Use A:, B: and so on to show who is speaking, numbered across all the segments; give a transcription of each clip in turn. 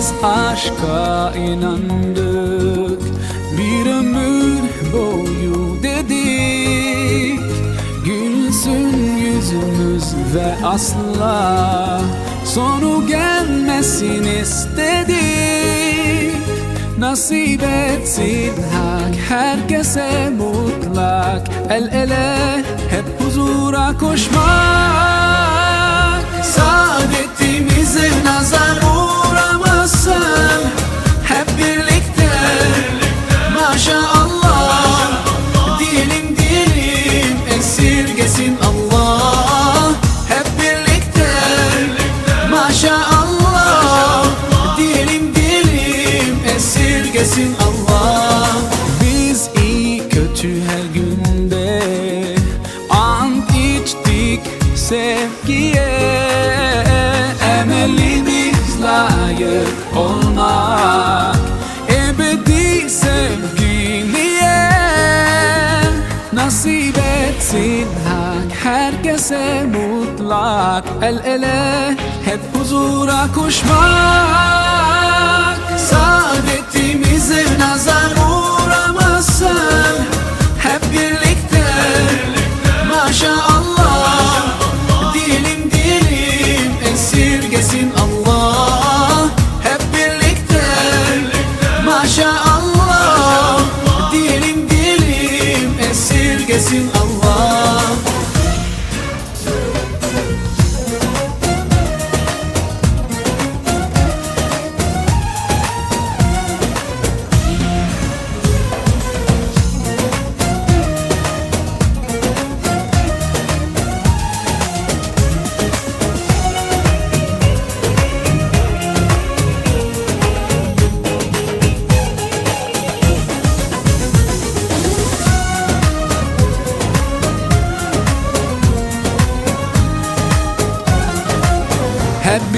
A: Biz aşka inandık Bir ömür boyu dedik. Gülsün yüzümüz ve asla Sonu gelmesin istedik. Nasip etsin hak herkese mutlak. El ele hep huzura koşmak. Saadetimize nazar uğramasın. Hep birlikte maşallah herkese mutlak El ele hep huzura koşmak. Saadetimize nazar uğramasın Hep birlikte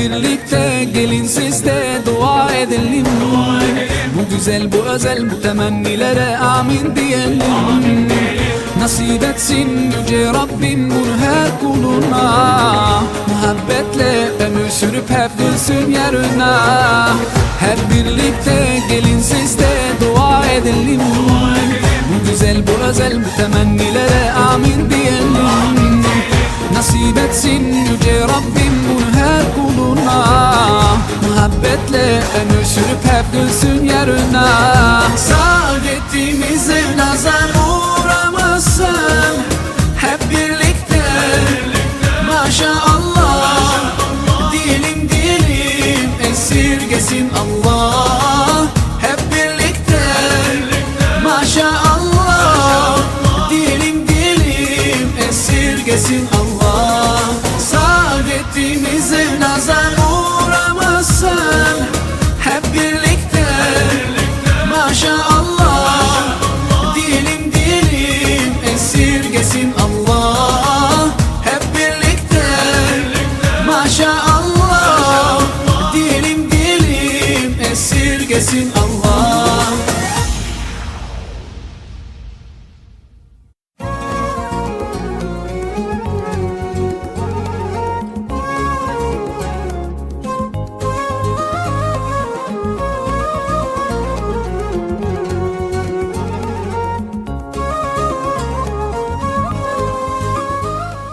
A: birlikte gelin siz de dua edelim. Bu güzel bu özel bu temennilere amin diyelim. Nasip etsin yüce Rabbim bunu her kuluna. Muhabbetle ömür sürüp hep gülsün yarına Hep birlikte gelin siz de dua edelim. Bu güzel bu özel bu temennilere amin diyelim. Nasip etsin yüce Rabbim bunu her kuluna Muhabbetle ömür sürüp hep gülsün yarına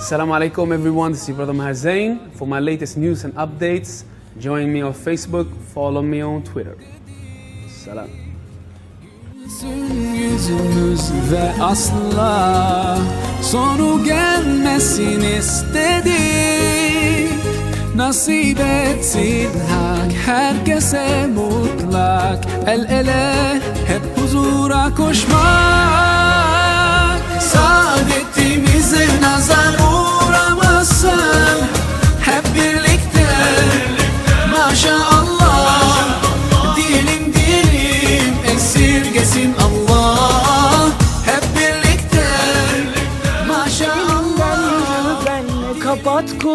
B: Assalamu alaikum everyone, this is brother Maher. For my latest news and updates, join me on Facebook, follow me on Twitter. Salam.
A: Ve asla Sonu gelmesin Nasip etsin hak herkese mutlak El ele hep huzura koşmak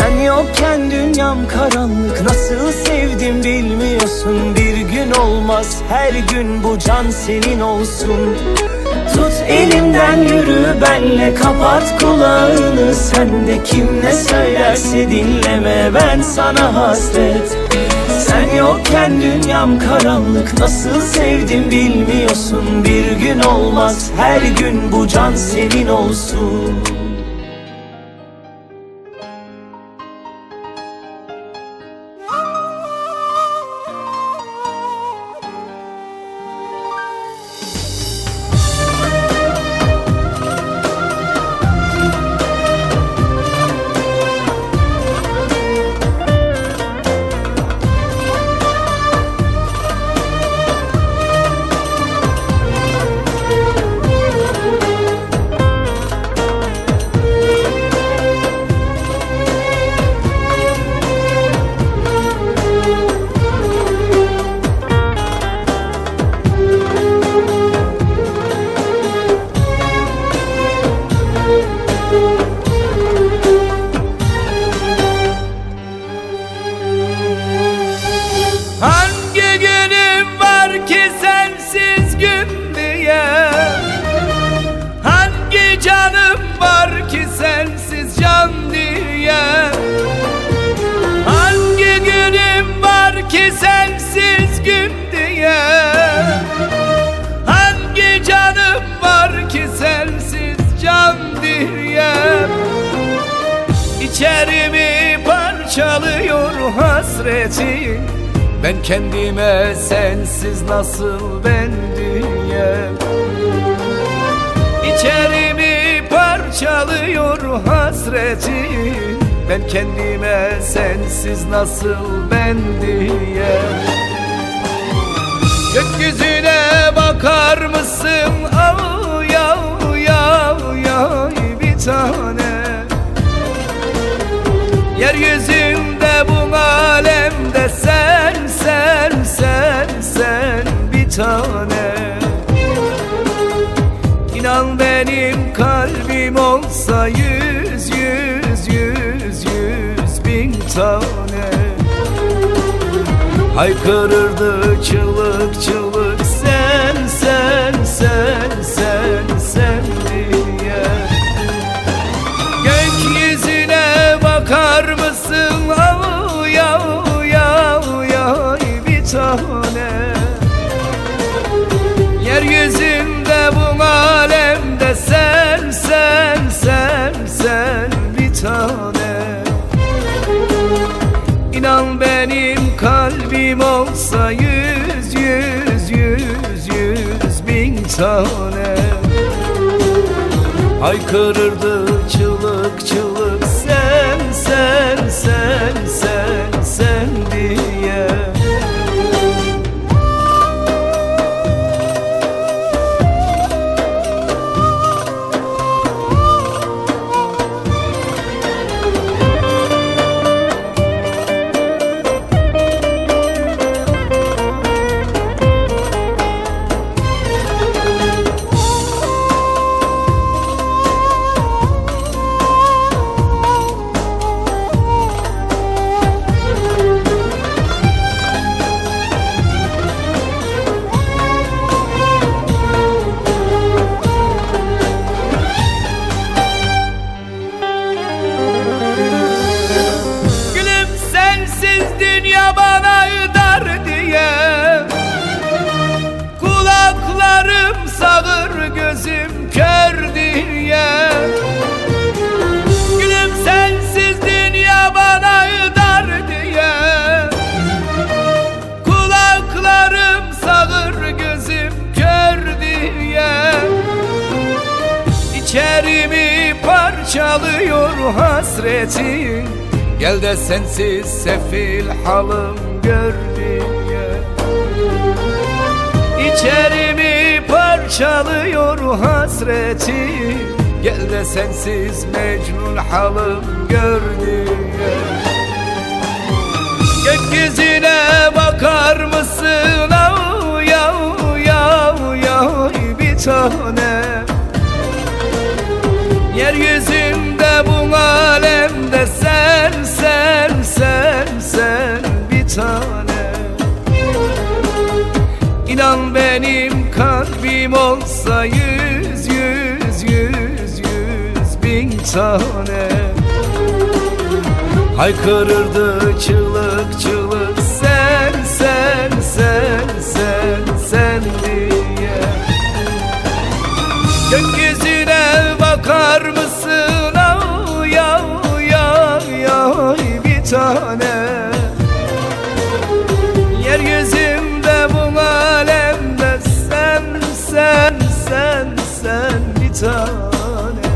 C: Sen yokken dünyam karanlık nasıl sevdim bilmiyorsun. Bir gün olmaz her gün bu can senin olsun. Tut elimden yürü benle kapat kulağını. Sen de kim ne söylerse dinleme ben sana hasret. Sen yokken dünyam karanlık nasıl sevdim bilmiyorsun. Bir gün olmaz her gün bu can senin olsun
D: İçerimi parçalıyor hasretin Ben kendime sensiz nasıl ben diyem İçerimi parçalıyor hasretin Ben kendime sensiz nasıl ben diyem Gökyüzüne bakar mısın? Ay ay ay ay bir tane Yeryüzünde bu alemde sen sen sen sen bir tane. İnan benim kalbim olsa yüz yüz yüz yüz bin tane. Haykırırdı çığlık çığlık Haykırırdı parçalıyor hasretin Gel de sensiz sefil halım gör diye İçerimi parçalıyor hasretin Gel de sensiz mecnun halım gör diye Gökyüzüne bakar mısın? Av yav yav yav bir tane. Yeryüzünde bu alemde sen sen sen sen bir tane İnan benim kalbim olsa yüz yüz yüz yüz bin tane Haykırırdı çığlık çığlık sen sen sen sen sen diye Gökyüzüne bakar mısın? Tane. Yeryüzünde bu alemde sen sen sen sen bir tane.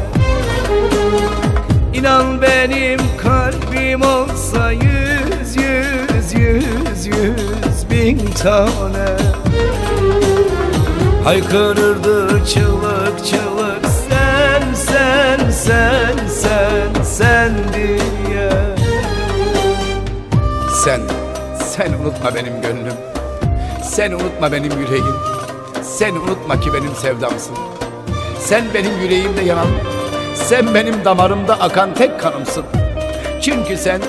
D: İnan benim kalbim olsa yüz yüz yüz yüz bin tane. Haykırırdı çığlık çığlık Sen, sen
E: unutma benim gönlüm. Sen unutma benim yüreğim. Sen unutma ki benim sevdamsın. Sen benim yüreğimde yanan, sen benim damarımda akan tek kanımsın. Çünkü sen,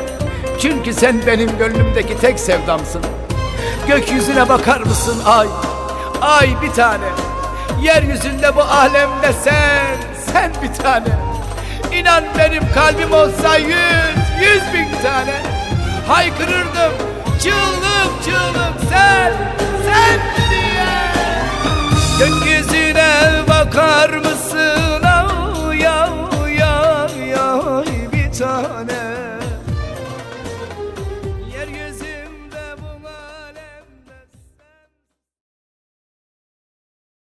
E: çünkü sen benim gönlümdeki tek sevdamsın. Gökyüzüne bakar mısın ay, ay bir tane. Yeryüzünde bu alemde sen, sen bir tane. İnan benim kalbim olsa yüz, yüz bin tane haykırırdım. Çığlık çığlık sen, sen diye. Gökyüzüne bakar mısın?